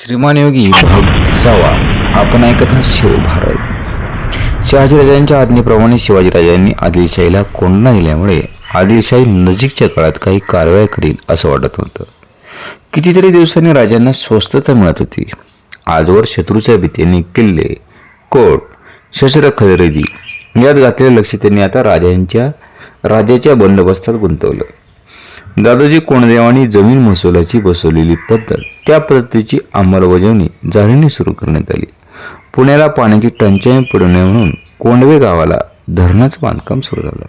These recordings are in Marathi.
श्रीमान योगी भाग तिसावा आपण ऐकत आहात शिवभारत शहाजीराजांच्या आज्ञेप्रमाणे शिवाजीराजांनी आदिलशाहीला कोंडणा दिल्यामुळे आदिलशाही नजीकच्या काळात काही कारवाई करील असं वाटत होतं. कितीतरी दिवसांनी राजांना स्वस्थता मिळत होती. आजवर शत्रूच्या भीतीने किल्ले कोट शस्त्र खरेदी यात घातलेलं लक्ष त्यांनी आता राजांच्या राजाच्या बंदोबस्तात गुंतवलं. दादाजी कोंडदेवांनी जमीन महसुलाची बसवलेली पद्धत त्या पद्धतीची अंमलबजावणी जाहीरने सुरू करण्यात आली. पुण्याला पाण्याची टंचाई पडू नये म्हणून कोंडवे गावाला धरणाचं बांधकाम सुरू झालं.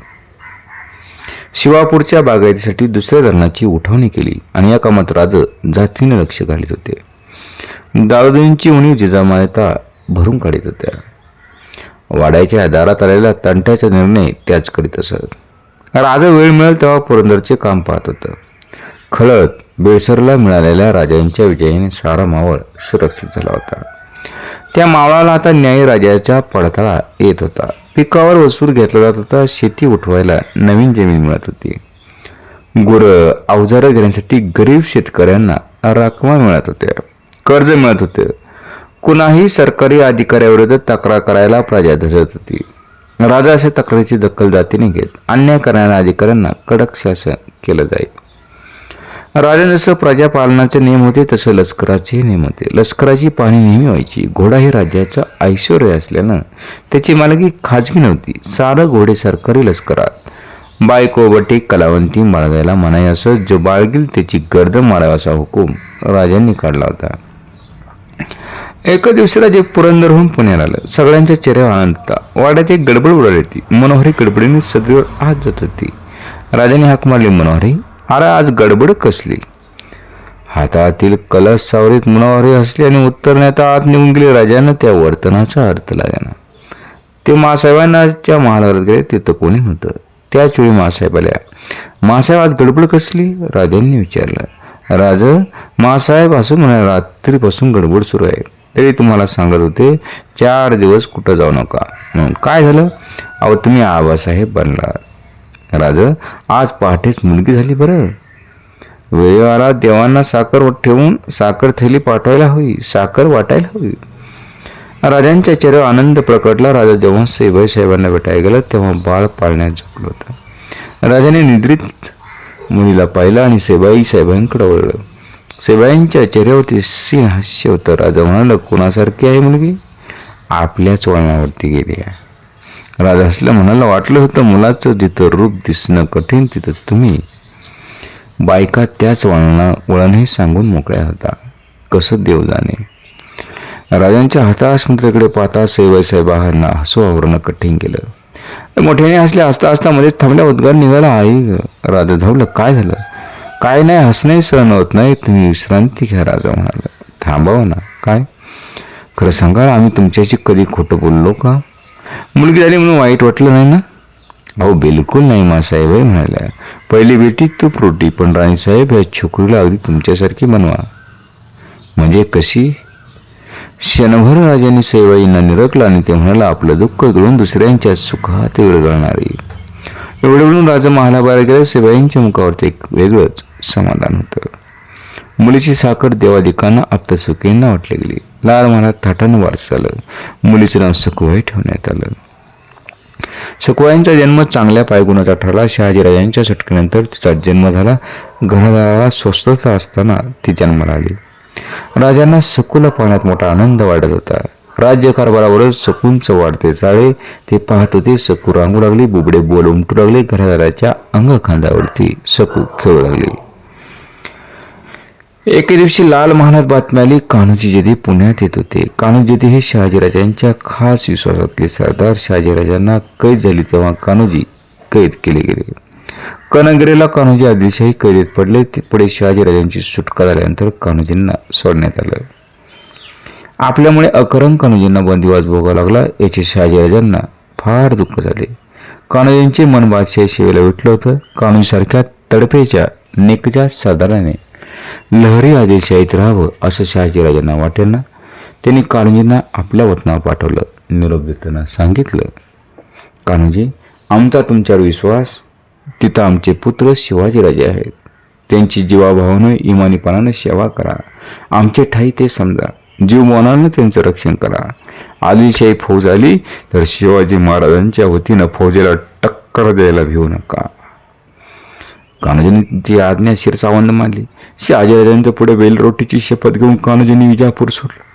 शिवापूरच्या बागायतीसाठी दुसऱ्या धरणाची उठवणी केली आणि या कामात राज जातीने लक्ष घालीत होते. दादाजींची उणीव जिजामाता भरून काढीत होत्या. वाड्याच्या दारात आलेला तंट्याचा निर्णय त्याच करीत असत. राजा वेळ मिळेल तेव्हा पुरंदरचे काम पाहत होतं. खळत बेळसरला मिळालेल्या राजांच्या विजयाने सारा मावळ सुरक्षित झाला होता. त्या मावळाला आता न्याय राजाचा पडताळा येत होता. पिकावर वसूल घेतला जात होता. शेती उठवायला नवीन जमीन मिळत होती. गुरं अवजारं घेण्यासाठी गरीब शेतकऱ्यांना रकमा मिळत होत्या कर्ज मिळत होते. कुणाही सरकारी अधिकाऱ्याविरुद्ध तक्रार करायला प्रजा धरत होती. राजा अशा तक्रारीची दखल जातीने घेत अन्याय करणाऱ्या अधिकाऱ्यांना कडक शासन केलं जाईल. राजा जसं प्रजापालनाचे नियम होते तसं लष्कराचे नियम होते. लष्कराची पाणी नेहमी व्हायची. घोडा हे राज्याचं ऐश्वर्य असल्यानं त्याची मालकी खाजगी नव्हती. सारं घोडे सरकारी लष्करात. बायको बटे कलावंती बाळगायला मनाई असं जो बाळगील त्याची गर्द मारावा असा हुकूम राजांनी काढला होता. एका दिवशी राजे पुरंदरहून पुण्याला आलं सगळ्यांच्या चेहऱ्यावर आनंद वाड्यात एक गडबड उडाली होती. मनोहरी गडबडीने सदरीवर आत जात होती. राजाने हाक मारली मनोहरी अरे आज गडबड कसली? हातातील कलश सावरीत मनोहरी हसली आणि उत्तरण्यात आत निघून गेले राजानं त्या वर्तनाचा अर्थ लागेना ते मासाहेबांच्या महालावर गेले तिथं कोणी होतं त्याच वेळी मासाहेब आल्या. मासाहेब आज गडबड कसली? राजांनी विचारलं. राज मासाहेब असं म्हणा रात्रीपासून गडबड सुरू आहे. तरी तुम्हाला सांगत होते चार दिवस कुठं जाऊ नका. म्हणून काय झालं? अहो तुम्ही आबासाहेब बनला राज आज पहाटेच मुलगी झाली बरं. वेळेवाला देवांना साखर ठेवून साखर थैली पाठवायला हवी साखर वाटायला हवी. राजांच्या चेहऱ्यावर आनंद प्रकटला. राजा जेव्हा सेबाई साहेबांना भेटायला गेला तेव्हा बाळ पाळण्यात झोपलं होतं. राजाने निद्रित मुलीला पाहिलं आणि सेबाई साहेबांकडे वळलं. सेवायांच्या चेहऱ्यावरती सिंह हास्य होतं. राजा म्हणाला कोणासारखी आहे मुलगी? आपल्याच वळणावरती गेली आहे. राजा हसला म्हणाला वाटलं होतं मुलाचं जिथं रूप दिसणं कठीण तिथं तुम्ही बायका त्याच वळणा वळणही सांगून मोकळ्या होता. कसं देव जाणे? राजांच्या हताश मित्राकडे पाहता सेवय साहेबांना हसू आवरणं कठीण केलं मोठ्याने हसले हसता हसता मध्येच थांबल्या उद्गार निघाला आई ग. राजा धावलं काय झालं? काय नाही हसणंही सहन होत नाही. तुम्ही विश्रांती घ्या राजा म्हणाला थांबव ना. काय? खरं सांगा आम्ही तुमच्याशी कधी खोटं बोललो का? मुलगी झाली म्हणून वाईट वाटलं नाही ना? अहो बिलकुल नाही मासाहेब आहे म्हणाल्या. पहिली बेटी तू प्रोटी पण राणीसाहेब ह्या छोकरीला अगदी तुमच्यासारखी बनवा. म्हणजे कशी? क्षणभर राजाने सैवाईंना निरकला आणि ते म्हणाला आपलं दुःख घडून दुसऱ्यांच्या सुखात विरघळणारी. एवढं राजा महालाबाहेर गेला सेवाईंच्या मुखावरती एक वेगळंच समाधान होतं. मुलीची साखर देवादिकांना आप्तसुखींना वाटली गेली. लाल महालात थाटानं वारस आलं. मुलीचं नाव सकुबाई ठेवण्यात आलं. सखुवाईंचा जन्म चांगल्या पायगुणाचा ठरला. शहाजीराजांच्या सुटकेनंतर तिचा जन्म झाला. घरादाराला स्वस्थता असताना ती जन्माला आली. राजांना सकूला पाहण्यात मोठा आनंद वाटत होता. राज्यकारभारावरच सकूंचं वाढते चाळे ते पाहत होते सकू रांगू लागली बुबडे बोल उमटू लागले घरादाराच्या अंगखांदावरती सकू खेळू लागली. एके दिवशी लाल महालात बातमी आली कान्होजी जेदी पुण्यात येत होते. कान्होजी जेदी हे शहाजीराजांच्या खास विश्वासातले सरदार शहाजीराजांना कैद झाली तेव्हा कान्होजी कैद केले गेले. कनगिरीला कान्होजी आदिलशाही कैदेत पडले ते पुढे शहाजीराजांची सुटका झाल्यानंतर कान्होजींना सोडण्यात आलं. आपल्यामुळे अकरम कान्होजींना बंदिवास भोगावा लागला. याचे शहाजीराजांना फार दुःख झाले. कान्होजींचे मन बादशाही शिवेला विटलं होतं. कान्होजीसारख्या तडफेच्या निकजा सरदाराने लहरी आदिलशाहीत राहावं असं शहाजीराजांना वाटेल ना? त्यांनी कान्होजींना आपल्या वतनावर पाठवलं. निरोप देताना सांगितलं कान्होजी आमचा तुमच्यावर विश्वास. तिथं आमचे पुत्र शिवाजीराजे आहेत. त्यांची जीवाभावानं इमानीपणानं सेवा करा. आमचे ठाई ते समजा. जीव मनाने त्यांचं रक्षण करा. आदिलशाही फौज आली तर शिवाजी महाराजांच्या वतीनं फौजेला टक्कर द्यायला भिवू नका. कान्होजींनी ती आज्ञा शिरसावंत मानली. शहाजीराजांच्या पुढे बेलरोटीची शपथ घेऊन कान्होजींनी विजापूर सोडलं.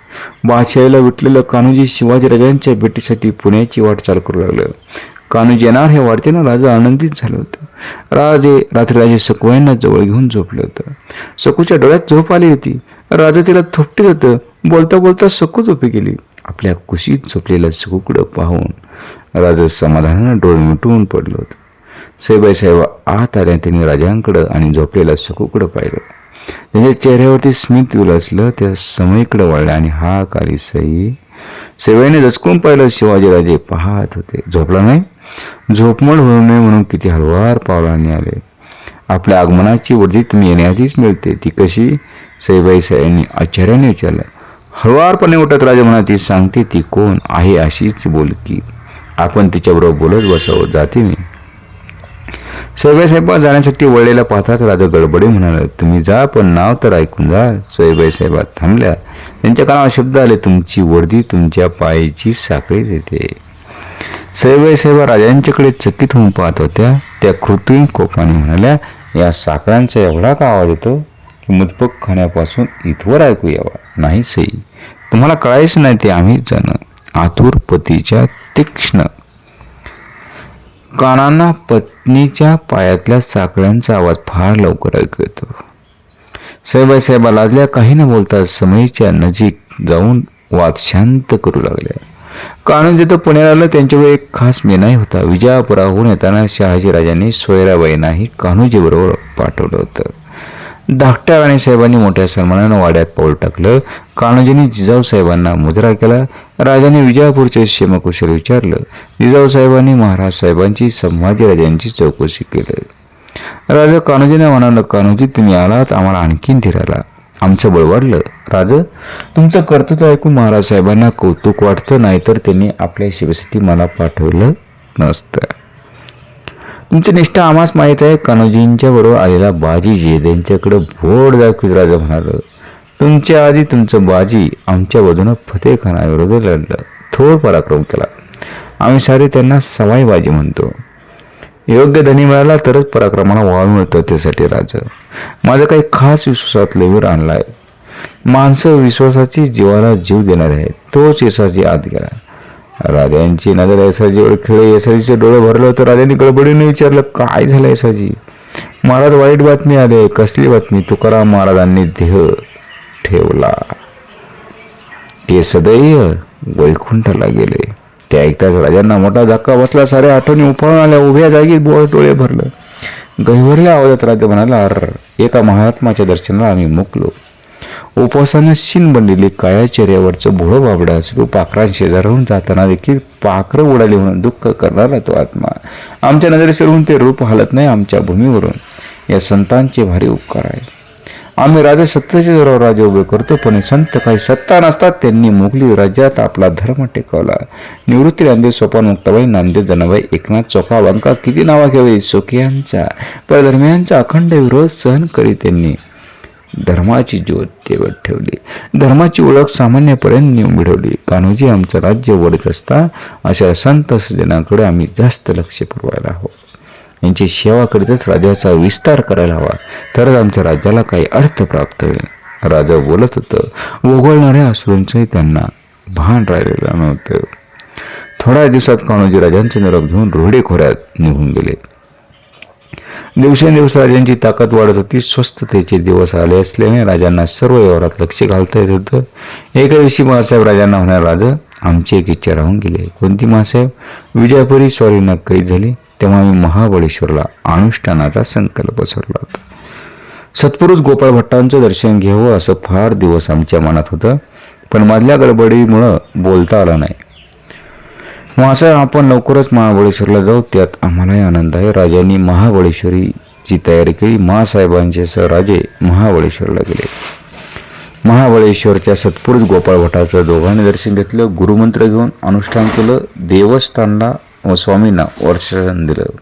बादशाहीला विटलेलं कान्होजी शिवाजीराजांच्या भेटीसाठी पुण्याची वाटचाल करू लागलं. कान्होजी येणार हे वाढतेनं राजा आनंदित झालं होतं. राजे रात्री राजे सकुबाईंना जवळ घेऊन झोपलं होतं. सकूच्या डोळ्यात झोप आली होती. राजा तिला थोपटीत होतं. बोलता बोलता सकूच झोपी गेली. आपल्या कुशीत झोपलेलं सकूकडं पाहून राजा समाधानानं डोळे मिटवून पडलं होतं. साहेबाई साहेब आत आल्या त्यांनी राजांकडं आणि झोपलेल्या सकूकडं पाहिलं. त्यांच्या चेहऱ्यावरती स्मित विलसलं त्या समयीकडं वळल्या आणि हा काली सई सेवाईने दचकून पाहिलं शिवाजीराजे पाहत होते. झोपला नाही? झोपमळ होऊ नये म्हणून किती हळवार पावलांनी आले. आपल्या आगमनाची वर्दी तुम्ही येण्याआधीच मिळते. ती कशी? सईबाई सयांनी आश्चर्याने विचारलं. हळुवारपणे उठत राजा म्हणा ती सांगते ती कोण आहे अशीच बोलकी. आपण तिच्याबरोबर बोलत बसावं जाते मी. सईबाई साहेबा जाण्यासाठी वळलेला पाहताच राजा गडबडे म्हणाला तुम्ही जा पण नाव तर ऐकून जा. सईबाई साहेबा थांबल्या. त्यांच्या कानावर शब्द आले तुमची वर्दी तुमच्या पायाची साखळी देते. सईबाई साहेबा राजांच्याकडे चकित होऊन पाहत होत्या. त्या कृत्रिम कोपाने म्हणाल्या या साखळ्यांचा एवढा का आवाज येतो की मुदपक खाण्यापासून इथवर ऐकू यावा? नाही सई तुम्हाला कळायचं नाही ते आम्ही जाणं. आतुर पतीच्या तीक्ष्ण. कानांना पत्नीच्या पायातल्या साखळ्यांचा आवाज फार लवकर ऐकू येतो. साहेबासाहेबा लागल्या लाजल्या काही न बोलता समयीच्या नजीक जाऊन वाद शांत करू लागल्या. कानून जिथं पुण्याला आलं त्यांच्यावर एक खास मेनाही होता. विजयापुराहून येताना शहाजीराजांनी सोयराबाईंनाही कान्होजीबरोबर पाठवलं होतं. धाकट्या राणीसाहेबांनी मोठ्या सन्मानानं वाड्यात पाऊल टाकलं. कान्होजींनी जिजाऊ साहेबांना मुजरा केला. राजाने विजापूरचे क्षेमकुशल विचारलं. जिजाऊ साहेबांनी महाराज साहेबांची संभाजीराजांची चौकशी केली. राजा कान्होजीने म्हणालं कान्होजी तुम्ही आलात आम्हाला आणखीन धीराला आमचं बळवडलं राज तुमचं कर्तृत्व ऐकून महाराज साहेबांना कौतुक वाटतं नाहीतर त्यांनी आपल्या शिवेसाठी मला पाठवलं नसतं. तुमची निष्ठा आम्हास माहीत आहे. कान्होजींच्या बरोबर आलेला बाजी जेदेंच्याकडं भोड दाखवित राजा म्हणाल तुमच्या आधी तुमचं बाजी आमच्या वधून फतेह खानाविरोधात लढलं. थोर पराक्रम केला. आम्ही सारे त्यांना सवाई बाजी म्हणतो. योग्य धनी मिळाला तरच पराक्रमाला वाव मिळतं त्यासाठी राजा. माझं काही खास विश्वासात विश्वासातले आणला आहे माणसं विश्वासाची जीवाला जीव देणार आहे तोच यशाची आत गेला राजांची नजर यसाजीवर खेळे येसाजीचे डोळे भरलं होते. राजांनी गडबडीने विचारलं काय झालं येसाजी महाराज वाईट बातमी आले कसली बातमी? तुकाराम महाराजांनी देह ठेवला. ते सदैव वैकुंठाला गेले. ते ऐकताच राजांना मोठा धक्का बसला साऱ्या आठवणी उफाळून आल्या उभ्या जागी बोळ डोळे भरलं. गहिवरल्या आवाजात राजा म्हणाला अर एका महात्माच्या दर्शनाला आम्ही मुकलो. उपवासानं शिन बनलेली काळ्या चेहऱ्यावरचं भोळं बाबडा असलो पाखरां शेजारहून जाताना देखील पाखरं उडाली म्हणून दुःख करणारा तो आत्मा. आमच्या नजरेसरून ते रूप हालत नाही आमच्या भूमीवरून. या संतांचे भारी उपकार आहे आम्ही राजा सत्तेच्या जोरावर राजे उभे करतो पण संत काही सत्ता नसतात. त्यांनी मुघली राज्यात आपला धर्म टेकवला. निवृत्ती नांदेड सोपान मुक्ताबाई नामदेव जनाबाई एकनाथ चोखा वंका किती नावा घ्यावी? सोकियांचा परधर्मियांचा अखंड विरोध सहन करीत त्यांनी. धर्माची ज्योत तेवत ठेवली. धर्माची ओळख सामान्यपर्यंत मिळवली. कान्होजी आमचं राज्य वडत असता अशा संत सज्जनाकडे आम्ही जास्त लक्ष पुरवायला हवं. यांची सेवा करीतच राज्याचा विस्तार करायला हवा. तरच आमच्या राज्याला काही अर्थ प्राप्त होईल. राजा बोलत होतं ओघळणाऱ्या असुरांचंही त्यांना भान राहिलेलं नव्हतं. थोड्या दिवसात कान्होजी राजांचे निरोप घेऊन रोहडे खोऱ्यात निघून गेले. दिवसेंदिवस राजांची ताकद वाढत होती. स्वस्थतेचे दिवस आले असल्याने राजांना सर्व व्यवहारात लक्ष घालता येत होतं. एका दिवशी महासाहेब राजांना होणार राजा आमची एक इच्छा राहून गेली कोणती महासाहेब? विजयापुरी स्वारीनं कैद झाली. तेव्हा मी महाबळेश्वरला अनुष्ठानाचा संकल्प सोडला होता. सत्पुरुष गोपाळ भट्टांचं दर्शन घ्यावं असं फार दिवस आमच्या मनात होतं पण मधल्या गडबडीमुळं बोलता आलं नाही. महासाहेब आपण लवकरच महाबळेश्वरला जाऊ त्यात आम्हालाही आनंद आहे. राजांनी महाबळेश्वरीची तयारी केली. महासाहेबांचे सह राजे महाबळेश्वरला गेले. महाबळेश्वरच्या सत्पुरुष गोपाळ भटाचं दोघांनी दर्शन घेतलं गुरुमंत्र घेऊन अनुष्ठान केलं. देवस्थानला व स्वामींना वर्षासन दिलं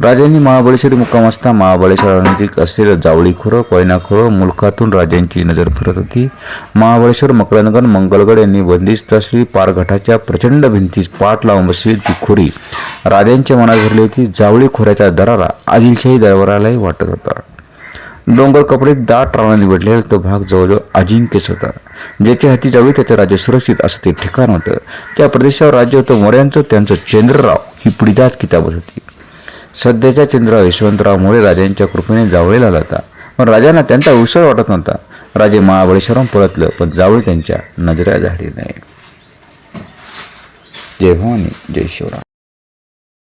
राजांनी महाबळेश्वरी मुक्काम असता महाबळेश्वरानजीक असलेलं जावळीखोरं कोयनाखोरं मुलखातून राजांची नजर फिरत होती महाबळेश्वर मकरनगर मंगलगड यांनी बंदिस्त श्री पारघाटाच्या प्रचंड भिंतीस पाठ लावून बसली ती खोरी राजांच्या मनात भरली होती जावळी खोऱ्याच्या दराला आदिलशाही दरबारालाही वाटत होता डोंगर कपडे दाट रानाने वेढलेला तो भाग जवळजवळ अजिंक्यच होता. ज्याच्या हाती जावी त्याचं राज्य सुरक्षित असं ते ठिकाण होतं. त्या प्रदेशावर राज्य होतं मोऱ्यांचं त्यांचं चंद्रराव ही पिढीजात किताबच होती. सध्याच्या चंद्रराव यशवंतराव मोरे राजांच्या कृपेने जावळीला आला होता पण राजांना त्यांचा विसर वाटत नव्हता. राजे महाबळेश्वरम परतलं पण जावळी त्यांच्या नजऱ्या झाली नाही. जय भवानी जय शिवराम.